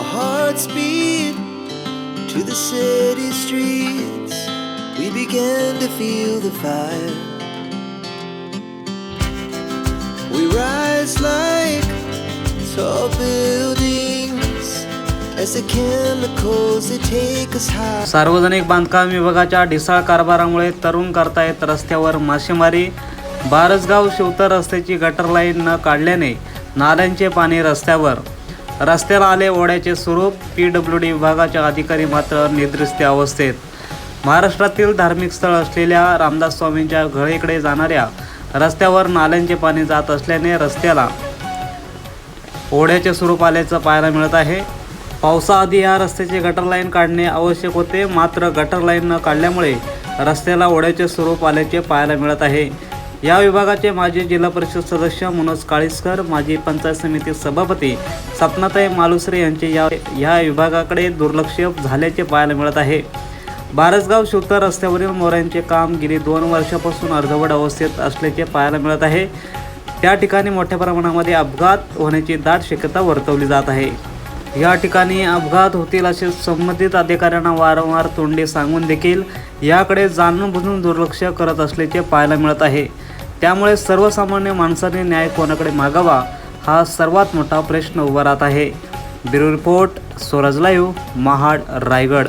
Our hearts beat to the city streets. We began to feel the fire. We rise like tall buildings as the chemicals they take us high. सार्वजनिक बांधकाम विभागाच्या ढिसाळ कारभारामुळे तरुण करतायत रस्त्यावर मासेमारी बारसगाव शिवतर रस्त्याची गटर लाईन न काढल्याने नाल्यांचे पाणी रस्त्यावर रस्त्याला आले ओढ्याचे स्वरूप पी डब्ल्यू डी विभागाचे अधिकारी मात्र निद्रिस्ते अवस्थेत. महाराष्ट्रातील धार्मिक स्थळ असलेल्या रामदास स्वामींच्या घळीकडे जाणाऱ्या रस्त्यावर नाल्यांचे पाणी जात असल्याने रस्त्याला ओढ्याचे स्वरूप आल्याचं पाहायला मिळत आहे. पावसाआधी या रस्त्याचे गटर लाईन काढणे आवश्यक होते मात्र गटर लाईन न काढल्यामुळे रस्त्याला ओढ्याचे स्वरूप आल्याचे पाहायला मिळत आहे. या विभागाचे माजी जिल्हा परिषद सदस्य मनोज काळीसकर माजी पंचायत समिती सभापती सपनाताई मालुसरे यांचे या या विभागाकडे दुर्लक्ष झाल्याचे पाहायला मिळत आहे. बारसगाव शिवतर रस्त्यावरील मोऱ्यांचे काम गेली दोन वर्षापासून अर्धवट अवस्थेत असल्याचे पाहायला मिळत आहे. त्या ठिकाणी मोठ्या प्रमाणामध्ये अपघात होण्याची दाट शक्यता वर्तवली जात आहे. या ठिकाणी अपघात होतील असे संबंधित अधिकाऱ्यांना वारंवार तोंडे सांगून देखील याकडे जाणून बुजून दुर्लक्ष करत असल्याचे पाहायला मिळत आहे. त्यामुळे सर्वसामान्य माणसाने न्याय कोणाकडे मागावा हा सर्वात मोठा प्रश्न उभा राहत आहे. Bureau report Swaraj live Mahad Raigad.